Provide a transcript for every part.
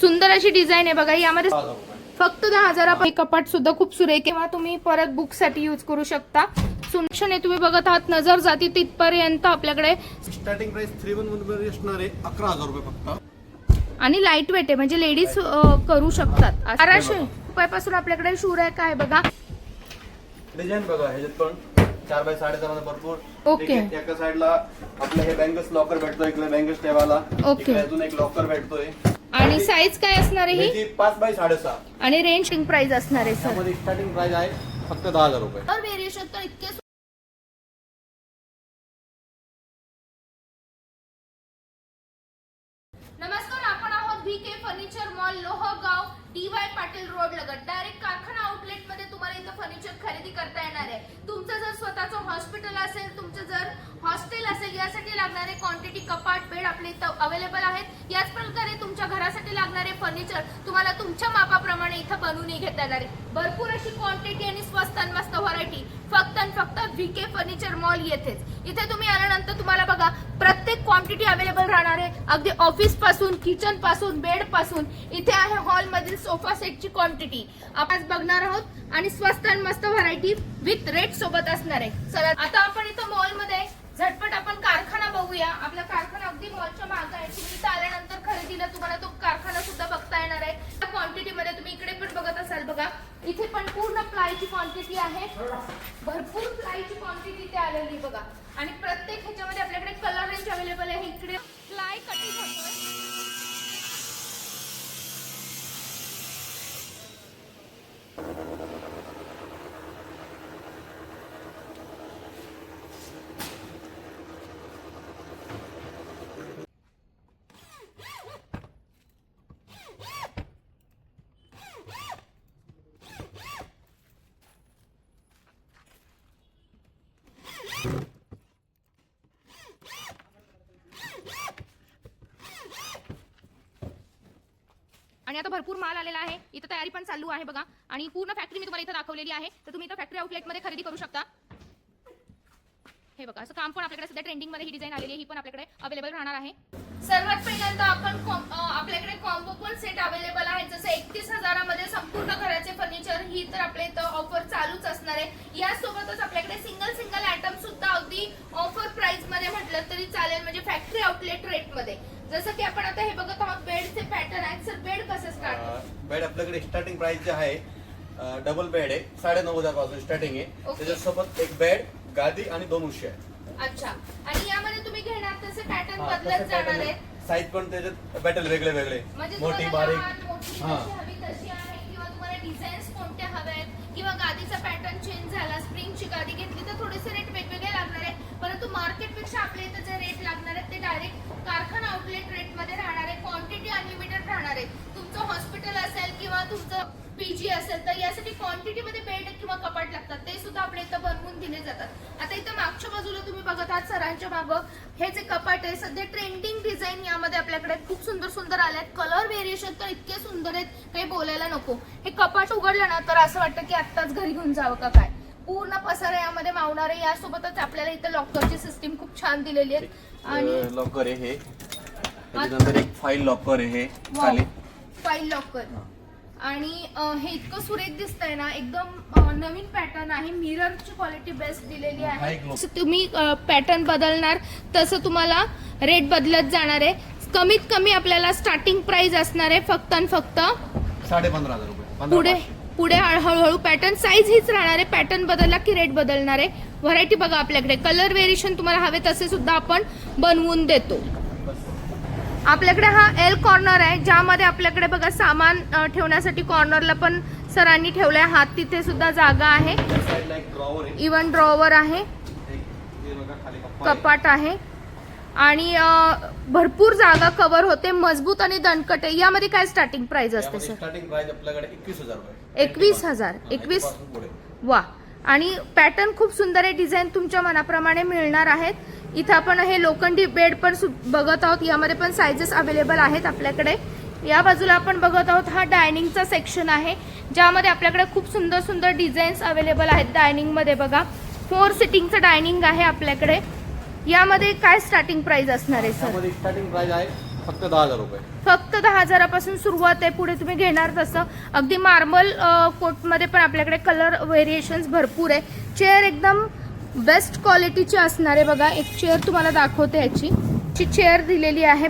सुंदर अशी डिझाईन आहे बघा यामध्ये फक्त दहा हजार कपाट सुद्धा खूप सुरेख आहे. किंवा तुम्ही परत बुकसाठी युज करू शकता. सुंदर आहे तुम्ही बघत आहात नजर जाती तिथपर्यंत आपल्याकडे स्टार्टिंग प्राइस थ्री वनमध्ये असणार आहे अकरा हजार रुपये फक्त. आणि लाइट वेट आहे म्हणजे लेडीज करू शकतात. बाराशे रुपयापासून आपल्याकडे शूर आहे काय बघा. डिझाईन बघा ह्याच्यात पण चार बाय साडेचा मध्ये भरपूर ओके. एक- साईडला आपलं हे बँगल्स लॉकर भेटतोय इकडे बँगल्स ठेवायला. ओके. अजून एक लॉकर भेटतोय. आणि साईज काय असणार आहे ही? पाच बाय साडेसहा. आणि रेंज प्राइस असणार आहे सर त्यामध्ये स्टार्टिंग प्राइस आहे फक्त दहा हजार रुपये. व्हेरिएशन तर इतके सु- नमस्कार आपण आहोत V K furniture mall Lohegaon D Y Patil road लगत. डायरेक्ट कारखाना आउटलेट मध्ये तुम्हाला इथं फर्निचर खरेदी करता येणार आहे तुमचं जर स्वतःचं हॉस्पिटल असेल तुमचं जर हॉस्टेल असेल यासाठी लागणारे क्वांटिटी कपाट बेड आपल्या इथं अवेलेबल आहेत. याच प्रकारे तुमच्या घरासाठी लागणारे फर्निचर तुम्हाला तुमच्या मापाप्रमाणे इथं बनवूनही घेता येणार आहे. भरपूर अशी क्वांटिटी आणि स्वस्त आणि मस्त व्हरायटी फक्त आणि फक्त व्ही के फर्निचर मॉल येथेच. इथे तुम्ही आल्यानंतर तुम्हाला बघा प्रत्येक क्वांटिटी अवेलेबल राहणार आहे. अगदी ऑफिसपासून किचनपासून बेडपासून. इथे आहे हॉल मधील सोफा सेटची क्वांटिटी आपण बघणार आहोत. आणि स्वस्त आणि मस्त व्हरायटी विथ रेट सोबत असणार आहे. चला आता आपण इथं मॉलमध्ये झटपट आपण कारखाना बघूया. आपला कारखाना अगदी मॉलच्या मागे आहे. तुम्ही इथं आल्यानंतर खरेदीला तुम्हाला तो कारखाना सुद्धा बघता येणार आहे. त्या क्वांटिटीमध्ये तुम्ही इकडे पण बघत असाल बघा. इथे पण पूर्ण प्लायची क्वांटिटी आहे. भरपूर प्लायची क्वांटिटी इथे आलेली बघा. आणि प्रत्येक ह्याच्यामध्ये आपल्याकडे कलर रेंज अवेलेबल आहे इकडे प्लाय कटिंग होतोय आणि आता भरपूर माल आलेला आहे. इथं तयारी पण चालू आहे बघा. आणि पूर्ण फॅक्टरी मी तुम्हाला इथं दाखवलेली आहे. तर तुम्ही इथं फॅक्टरी आउटलेटमध्ये खरेदी करू शकता. हे बघा असं काम पण आपल्याकडे सध्या ट्रेंडिंगमध्ये ही डिझाईन आलेली आहे. ही पण आपल्याकडे अवेलेबल राहणार आहे. सर्वात पहिल्यांदा आपण आपल्याकडे कॉम्बो पण सेट अवेलेबल आहे जसं एकतीस हजारामध्ये संपूर्ण घराचे फर्निचर ही तर आपल्या इथं ऑफर चालूच असणार आहे. यासोबतच आपल्याकडे सिंगल सिंगल अगदी ऑफर प्राइसमध्ये म्हटलं तरी चालेल म्हणजे फॅक्टरी आउटलेट रेटमध्ये. जसं की आपण आता हे बघत आहोत बेडचे पॅटर्न आहेत. सर बेड कसं स्टार्ट बेड आपल्याकडे स्टार्टिंग प्राइस जे आहे डबल बेड आहे. साडे नऊ हजारपासून स्टार्टिंग आहे. त्याच्यासोबत एक बेड गादी आणि दोन उशी आहे अच्छा. आणि यामध्ये तुम्ही घेणार तसे पॅटर्न हा, बदलत जाणार pattern आहेत आहे. साईज पण त्याच्यात भेटेल वेगळे वेगळे म्हणजे मोठी तुम्हाला लहान, बारीक मोठी हा. जशी हवी तशी आहे किंवा तुम्हाला डिझाईन्स कोणत्या हव्या आहेत? किंवा गादीचा पॅटर्न चेंज झाला स्प्रिंगची गादी घेतली तर थोडेसे रेट वेगवेगळे लागणार आहे परंतु मार्केटपेक्षा आपल्या इथं जे रेट लागणार आहेत ते डायरेक्ट कारखाना आउटलेट रेटमध्ये राहणार आहे क्वांटिटी अनलिमिटेड राहणार आहे तुमचं हॉस्पिटल असेल किंवा तुमचं पीजी असेल तर यासाठी क्वांटिटी मध्ये बेड किंवा कपाट लागतात. ते सुद्धा आपल्या इथं बनवून दिले जातात. आता इथं मागच्या बाजूला तुम्ही बघत आहात सरांच्या मागं. हे जे कपाट आहे सध्या ट्रेंडिंग डिझाईन यामध्ये आपल्याकडे खूप सुंदर सुंदर आले आहेत कलर व्हेरिएशन तर इतके सुंदर आहेत काही बोलायला नको. हे कपाट उघडलं ना तर असं वाटतं की आत्ताच घरी घेऊन जावं का काय? पूर्ण पसारा यामध्ये मावणार आहे यासोबतच आपल्याला इथं लॉकरची सिस्टीम खूप छान दिलेली आहे. आणि लॉकर आहे हे. त्याच्यानंतर एक फाईल लॉकर आहे हे. खाली. फाईल लॉकर आणि हे इतकं सुरेख दिसतंय ना एकदम नवीन पॅटर्न आहे. मिररची क्वालिटी बेस्ट दिलेली हा आहे. जसं तुम्ही पॅटर्न बदलणार तसं तुम्हाला रेट बदलत जाणार आहे. कमीत कमी आपल्याला स्टार्टिंग प्राइस असणार आहे फक्त आणि फक्त साडे पंधरा हजार रुपये. पंधरा पुढे. पुढे हळ- हळूहळू पॅटर्न साईज हीच राहणार आहे. पॅटर्न बदलला की रेट बदलणार आहे. व्हरायटी बघा आपल्याकडे. कलर व्हेरिएशन तुम्हाला हवे तसे सुद्धा आपण बनवून देतो. आपल्याकडे हा एल कॉर्नर आहे ज्यामध्ये आपल्याकडे बघा सामान ठेवण्यासाठी कॉर्नरला पण सरांनी ठेवलाय. हात तिथे सुद्धा जागा आहे. आहे इवन ड्रॉवर आहे. हे आहे. कपाट आहे. आणि भरपूर जागा कव्हर होते. मजबूत आणि दणकट आहे. यामध्ये काय स्टार्टिंग प्राइस असते सर स्टार्टिंग प्राइस आपल्याकडे एकवीस हजार एकवीस वा. आणि पॅटर्न खूप सुंदर आहे. डिझाईन तुमच्या मनाप्रमाणे मिळणार आहेत. इथं आपण हे लोखंडी बेड पण बघत आहोत. यामध्ये पण सायझेस अवेलेबल आहेत आपल्याकडे. या बाजूला आपण बघत आहोत हा डायनिंगचा सेक्शन आहे ज्यामध्ये आपल्याकडे खूप सुंदर सुंदर डिझाईन्स अवेलेबल आहेत डायनिंगमध्ये बघा. फोर सिटिंगचं डायनिंग आहे आपल्याकडे. यामध्ये काय स्टार्टिंग प्राइस असणार आहे सर स्टार्टिंग प्राइस आहे फक्त दहा हजार रुपये. फक्त दहा हजारापासून सुरुवात आहे. पुढे तुम्ही घेणार तसं. अगदी मार्बल कोटमध्ये पण आपल्याकडे कलर व्हेरिएशन्स भरपूर आहे. चेअर एकदम बेस्ट क्वालिटीची असणार आहे बघा एक चेअर तुम्हाला दाखवते याची ची चेअर दिलेली आहे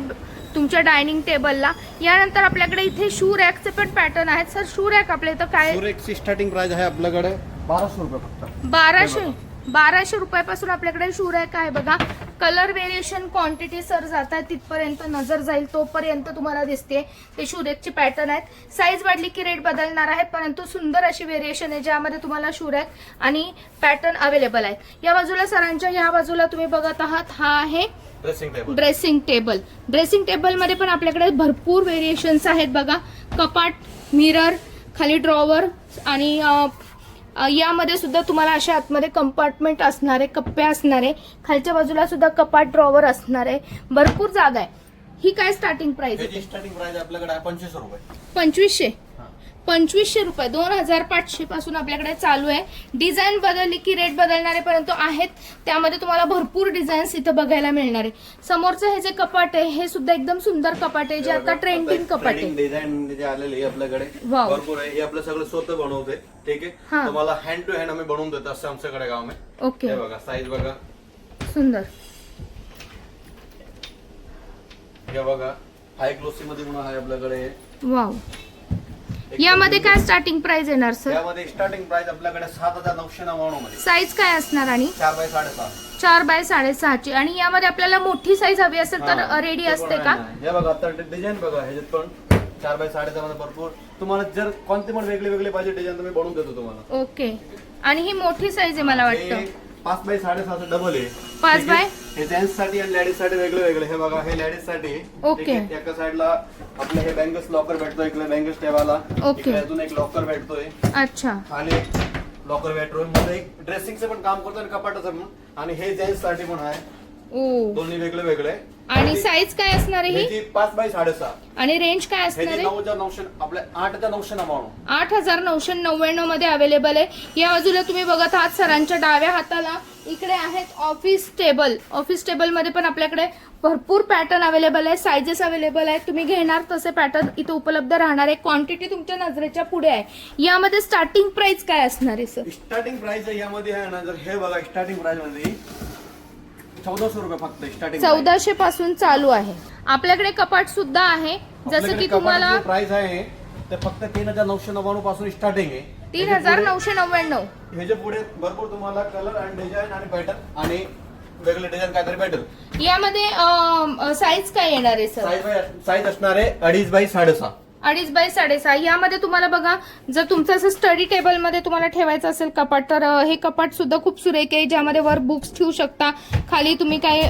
तुमच्या डायनिंग टेबलला यानंतर आपल्याकडे इथे शू रॅकचे पण पॅटर्न आहेत. सर शू रॅक आपल्या इथं काय? स्टार्टिंग प्राइस आहे आपल्याकडे बाराशे रुपये फक्त. बाराशे? बाराशे रुपयापासून आपल्याकडे शू रॅक आहे बघा. कलर व्हेरिएशन क्वांटिटी सर जात आहे तिथपर्यंत नजर जाईल तोपर्यंत तुम्हाला दिसते. ते शू रॅकचे पॅटर्न आहेत. साईज वाढली की रेट बदलणार आहेत परंतु सुंदर अशी व्हेरिएशन आहे ज्यामध्ये तुम्हाला शू रॅक आणि पॅटर्न अवेलेबल आहेत. या बाजूला सरांच्या ह्या बाजूला तुम्ही बघत आहात हा आहे dressing table dressing table dressing टेबलमध्ये पण आपल्याकडे भरपूर व्हेरिएशन्स आहेत बघा. कपाट मिरर खाली ड्रॉवर आणि यामध्ये सुद्धा तुम्हाला अशा आतमध्ये कंपार्टमेंट असणार आहे कप्पे असणार आहे खालच्या बाजूला सुद्धा कपाट ड्रॉवर असणार आहे भरपूर जागा आहे. ही काय स्टार्टिंग प्राइस आहे स्टार्टिंग प्राइस आपल्याकडे आहे पंचवीस रुपये. पंचवीसशे. पंचवीसशे रुपये. दोन हजार पाचशे पासून आपल्याकडे चालू आहे. डिझाईन बदलली की रेट बदलणारे परंतु आहेत. त्यामध्ये तुम्हाला भरपूर डिझाईन्स इथं बघायला मिळणार आहे. समोरचं हे जे कपाट आहे हे सुद्धा एकदम सुंदर कपाट आहे जे आता ट्रेंडिंग कपाट आहे. डिझाईन जे आलेले आपल्याकडे. भरपूर आहे. हे आपलं सगळं स्वतः बनवते ठीक. आहे? तुम्हाला हँड टू हँड आम्ही बनवून देतो असं आमच्याकडे गाव आहे. ओके बघा साईज बघा. सुंदर. हे बघा हाय ग्लोसी मध्ये म्हणून आहे आपल्याकडे. वाव यामध्ये काय स्टार्टिंग प्राइस येणार सर यामध्ये स्टार्टिंग प्राइस आपल्याकडे सात हजार नऊशे नव्याण्णवमध्ये साईज काय असणार आणि? चार बाय साडेसहा. चार बाय साडेसहाची. आणि यामध्ये आपल्याला मोठी साईज हवी असेल तर रेडी असते का. हे बघा आता डिझाईन बघा ह्याच्यात पण चार बाय साडेसहा मध्ये भरपूर. तुम्हाला जर कोणते पण वेगळे वेगळे पाहिजे डिझाईन तुम्ही बनवून देतो तुम्हाला. ओके आणि ही मोठी साईज आहे मला हे वाटतं. पाच बाय साडेसहाचं डबल आहे. पाच? बाय? हे जेंट्ससाठी आणि लेडीजसाठी वेगळे वेगळे हे बघा हे लेडीजसाठी. ओके. आहे? एका साईडला आपलं हे बँगल्स लॉकर भेटतो इकडे बँगल्स ठेवायला ओके. इकडे अजून एक लॉकर भेटतोय अच्छा एक लॉकर बेडरूममध्ये एक ड्रेसिंगचं पण काम करतो आणि कपाटाचं पण आणि हे जेंट्ससाठी पण आहे ओ दोन्ही वेगळे वेगळे. आणि साईज काय असणार आहे ही? ह्याची पाच बाय साडेसहा. आणि रेंज काय असणार ह्याची आहे? नऊ हजार नऊशे आपल्या आठ हजार नऊशे नव्याण्णव. आठ हजार नऊशे नव्याण्णवमध्ये अवेलेबल आहे. या बाजूला तुम्ही बघत आहात सरांच्या डाव्या हाताला. इकडे आहेत ऑफिस टेबल ऑफिस टेबलमध्ये पण आपल्याकडे भरपूर पॅटर्न अवेलेबल आहे. सायझेस अवेलेबल आहेत. तुम्ही घेणार तसे पॅटर्न इथे उपलब्ध राहणार आहे. क्वांटिटी तुमच्या नजरेच्या पुढे आहे. यामध्ये स्टार्टिंग प्राइस काय असणार आहे सर स्टार्टिंग प्राइस यामध्ये आहे ना जर हे बघा स्टार्टिंग प्राइसमध्ये चौदाशे रुपये फक्त स्टार्टिंग चौदाशे पासून चालू आहे. आपल्याकडे कपाट सुद्धा आहे. जसं की तुम्हाला प्राइस आहे ते फक्त तीन हजार नऊशे नव्याण्णवपासून स्टार्टिंग आहे. तीन हजार नऊशे नव्याण्णव. ह्याच्या पुढे भरपूर तुम्हाला कलर आणि डिझाईन आणि पॅटर्न आणि वेगळे डिझाईन काहीतरी भेटेल. यामध्ये साईज काय येणार आहे सर साईज असणार आहे अडीच बाय साडेसहा. अडीच बाय साडेसहा. यामध्ये तुम्हाला बघा जर तुमचं असं स्टडी टेबलमध्ये तुम्हाला ठेवायचं असेल कपाट तर हे कपाट सुद्धा खूप सुरेख आहे ज्यामध्ये वर बुक्स ठेवू शकता. खाली तुम्ही काय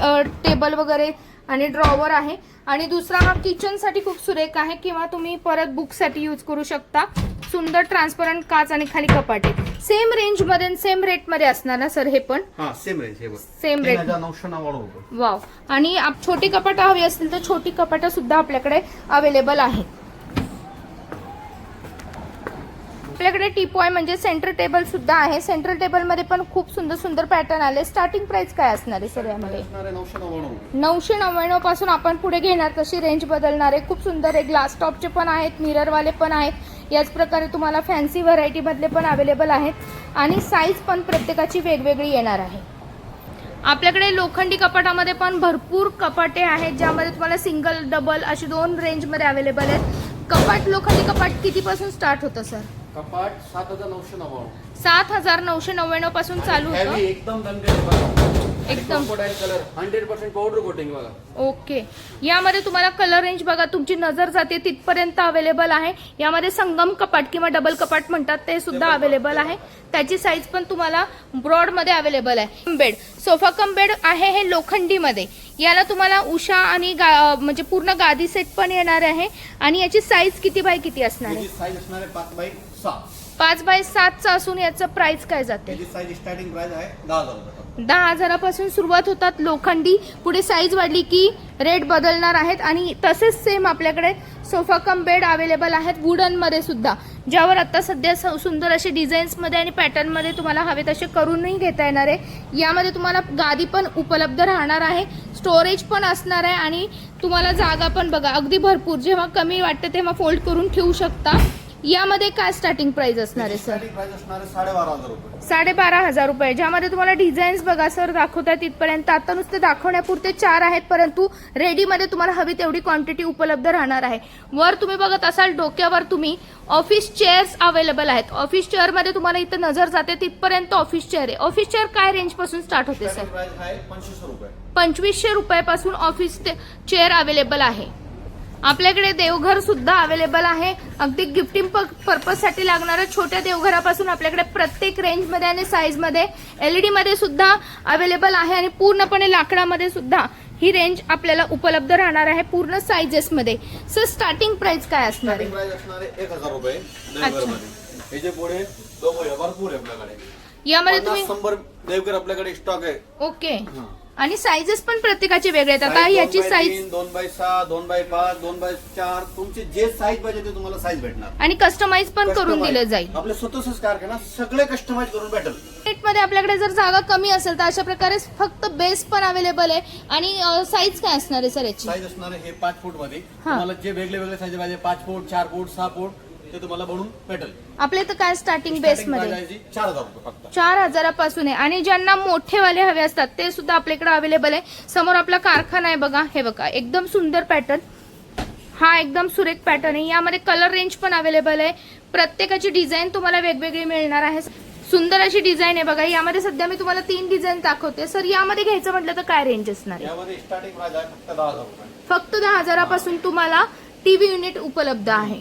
टेबल वगैरे आणि ड्रॉवर आहे. आणि दुसरा हा किचनसाठी खूप सुरेख आहे किंवा तुम्ही परत बुकसाठी यूज करू शकता. सुंदर ट्रान्सपरंट काच आणि खाली कपाट आहे. सेम रेंजमध्ये सेम रेटमध्ये असणार ना सर हे पण? सेम रेंज नव्याण्णव रुपये वाव आणि छोटी कपाटं हवी असतील तर छोटी कपाटं सुद्धा आपल्याकडे अवेलेबल आहेत. आपल्याकडे टीपॉय म्हणजे सेंटर टेबल सुद्धा आहे. सेंटर टेबलमध्ये पण खूप सुंदर सुंदर पॅटर्न आले. स्टार्टिंग प्राइस काय असणार आहे सर यामध्ये? नऊशे नव्याण्णवपासून आपण पुढे घेणार तशी रेंज बदलणार आहे. खूप सुंदर आहे. ग्लास टॉपचे पण आहेत मिररवाले पण आहेत. याच प्रकारे तुम्हाला फॅन्सी व्हरायटी मधले पण अवेलेबल आहेत. आणि साईज पण प्रत्येकाची वेगवेगळी येणार आहे. आपल्याकडे लोखंडी कपाटामध्ये पण भरपूर कपाटे आहेत ज्यामध्ये तुम्हाला सिंगल डबल अशी दोन रेंजमध्ये अवेलेबल आहेत. कपाट लोखंडी कपाट कितीपासून स्टार्ट होतं सर कपाट सात हजार नऊशे नव्याण्णव सात हजार नऊशे नव्याण्णवपासून चालू Heavy, होतं एकदम दणकट बघा. एकदम. Colour hundred percent powder coating बघा. ओके. यामध्ये तुम्हाला कलर रेंज बघा तुमची नजर जाते तिथपर्यंत अवेलेबल आहे. यामध्ये संगम कपाट किंवा डबल कपाट म्हणतात ते सुद्धा अवेलेबल आहे. त्याची साईज पण तुम्हाला ब्रॉडमध्ये अवेलेबल आहे. बेड सोफा कम बेड आहे हे लोखंडीमध्ये. याला तुम्हाला उषा आणि गा- म्हणजे पूर्ण गादी सेट पण येणार आहे. आणि याची साईज किती बाय किती असणार आहे? याची साईज असणार आहे पाच बाय पाच बाय सातचं. असून याचं प्राइस काय जाते? त्याची साईज स्टार्टिंग प्राइस आहे दहा हजार रुपये. दहा हजारापासून सुरुवात होतात लोखंडी. पुढे साईज वाढली की रेट बदलणार आहेत. आणि तसेच सेम आपल्याकडे सोफा कम बेड अवेलेबल आहेत वुडनमध्ये सुद्धा. ज्यावर आता सध्या सुंदर असे डिझाईन्समध्ये आणि पॅटर्नमध्ये तुम्हाला हवे तसे करूनही घेता येणार आहे. यामध्ये तुम्हाला गादी पण उपलब्ध राहणार आहे. स्टोरेज पण असणार आहे. आणि तुम्हाला जागा पण बघा अगदी भरपूर. जेव्हा कमी वाटते तेव्हा फोल्ड करून ठेवू शकता. यामध्ये काय स्टार्टिंग प्राइस असणार आहे सर स्टार्टिंग प्राइस असणार आहे साडेबारा हजार रुपये. साडेबारा हजार रुपये. ज्यामध्ये तुम्हाला डिझाईन्स बघा सर दाखवतात तिथपर्यंत. आता नुसते दाखवण्यापुरते चार आहेत परंतु रेडीमध्ये तुम्हाला हवी तेवढी क्वांटिटी उपलब्ध राहणार आहे. वर तुम्ही बघत असाल डोक्यावर तुम्ही ऑफिस चेअर्स अवेलेबल आहेत. ऑफिस चेअरमध्ये तुम्हाला इथं नजर जाते तिथपर्यंत ऑफिस चेअर आहे. ऑफिस चेअर काय रेंजपासून स्टार्ट होते सर पंचवीसशे रुपयापासून ऑफिस चेअर अवेलेबल आहे. आपल्याकडे देवघर सुद्धा अवेलेबल आहे. अगदी गिफ्टिंग पर्पजसाठी लागणाऱ्या छोट्या देवघरापासून आपल्याकडे प्रत्येक रेंजमध्ये आणि साईजमध्ये एलईडी मध्ये सुद्धा अवेलेबल आहे आणि पूर्णपणे लाकडामध्ये सुद्धा ही रेंज आपल्याला उपलब्ध राहणार आहे पूर्ण साईजेसमध्ये सर स्टार्टिंग प्राइस काय असणार आहे? यामध्ये तुम्ही शंभर देवघर आपल्याकडे स्टॉक आहे. ओके आणि साईजेस पण प्रत्येकाचे वेगळे आहेत. आता याची साईज दोन बाय सहा दोन बाय पाच दोन बाय चार तुमचे जे साईज पाहिजे ते तुम्हाला साईज भेटणार. आणि कस्टमाइज पण करून. दिलं जाईल. आपले स्वतःच कारखाना सगळे कस्टमाइज करून भेटेल. मध्ये आपल्याकडे जर जागा कमी असेल तर अशा प्रकारे फक्त बेस पण अवेलेबल आहे. आणि साईज काय असणार आहे सर याची? साईज असणार आहे हे पाच फूटमध्ये. तुम्हाला जे वेगळे वेगळे साईज पाहिजे पाच फूट चार फूट सहा फूट ते तुम्हाला बनवून भेटेल. आपल्या इथं काय स्टार्टिंग बेस मध्ये? चार हजार रुपये फक्त. चार हजारापासून आहे. आणि ज्यांना मोठेवाले हवे असतात ते सुद्धा आपल्याकडे अवेलेबल आहे. समोर आपला कारखाना आहे बघा. हे बघा एकदम सुंदर पॅटर्न हा एकदम सुरेख पॅटर्न आहे. यामध्ये कलर रेंज पण अवेलेबल आहे. प्रत्येकाची डिझाईन तुम्हाला वेगवेगळी मिळणार आहे. सुंदर अशी डिझाईन आहे बघा. यामध्ये सध्या मी तुम्हाला तीन डिझाईन दाखवते. सर यामध्ये घ्यायचं म्हटलं तर काय रेंज असणार फक्त दहा हजारापासून तुम्हाला टीव्ही युनिट उपलब्ध आहे.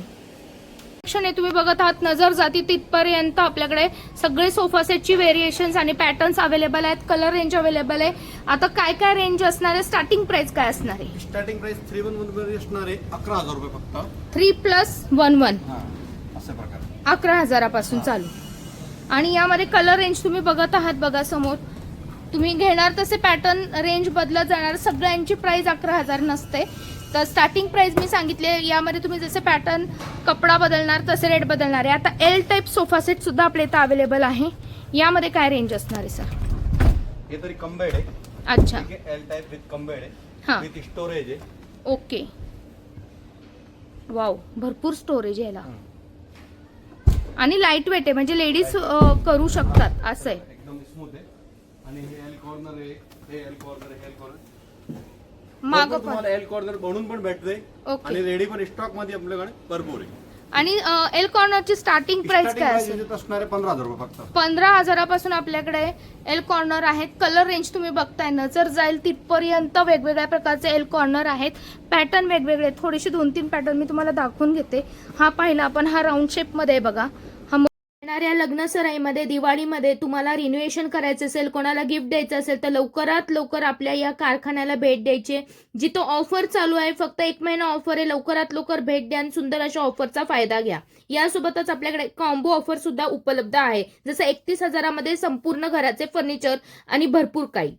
आहे तुम्ही बघत आहात नजर जाती तिथपर्यंत आपल्याकडे सगळे सोफा सेटची व्हेरिएशन्स आणि पॅटर्न्स अवेलेबल आहेत. कलर रेंज अवेलेबल आहे. आता काय काय रेंज असणार आहे? स्टार्टिंग प्राइस काय असणार आहे? स्टार्टिंग प्राइस थ्री वनमध्ये असणार आहे अकरा हजार रुपये फक्त. थ्री प्लस वन वन अशा प्रकारे. अकरा हजारापासून चालू. आणि यामध्ये कलर रेंज तुम्ही बघत आहात बघा समोर. तुम्ही घेणार तसे पॅटर्न रेंज बदलत जाणार. सगळ्यांची प्राइस अकरा हजार नसते. तर स्टार्टिंग प्राइस मी सांगितले यामध्ये तुम्ही जसे पॅटर्न कपडा बदलणार तसे रेट बदलणार आहे. आता एल टाईप सोफा सेट सुद्धा आपल्या इथं अवेलेबल आहे. यामध्ये काय रेंज असणार आहे सर हे तरी कम्बेड आहे. अच्छा. एल टाईप विथ कम्बेड हा. आहे. विथ स्टोरेज आहे. ओके वाव भरपूर स्टोरेज आहे याला. आणि लाइट वेट आहे म्हणजे लेडीज करू शकतात असं आहे. एकदम स्मूथ आहे. आणि हे एल कॉर्नर आहे हे एल कॉर्नर आहे एल कॉर्नर माग तुम्हाला एल कॉर्नर बनवून पण भेटते. आणि रेडी पण स्टॉकमध्ये आपल्याकडे भरपूर आहे. आणि एल कॉर्नरची स्टार्टिंग प्राइस काय असेल? पंधरा हजार रुपये फक्त. पंधरा हजारापासून आपल्याकडे एल कॉर्नर आहेत. कलर रेंज तुम्ही बघताय. नजर जाईल तिथपर्यंत वेगवेगळ्या प्रकारचे एल कॉर्नर आहेत. पॅटर्न वेगवेगळे. थोडेसे दोन तीन पॅटर्न मी तुम्हाला दाखवून घेते. हा पाहिला आपण. हा राऊंड शेपमध्ये आहे बघा. येणाऱ्या लग्न सराईमध्ये दिवाळीमध्ये तुम्हाला रिन्युएशन करायचं असेल कोणाला गिफ्ट द्यायचं असेल तर लवकरात लवकर आपल्या या कारखान्याला भेट द्यायची. जिथं ऑफर चालू आहे फक्त एक महिना ऑफर आहे लवकरात लवकर भेट द्या आणि सुंदर अशा ऑफरचा फायदा घ्या. यासोबतच आपल्याकडे कॉम्बो ऑफर सुद्धा उपलब्ध आहे. जसं एकतीस हजारामध्ये संपूर्ण घराचे फर्निचर आणि भरपूर काही.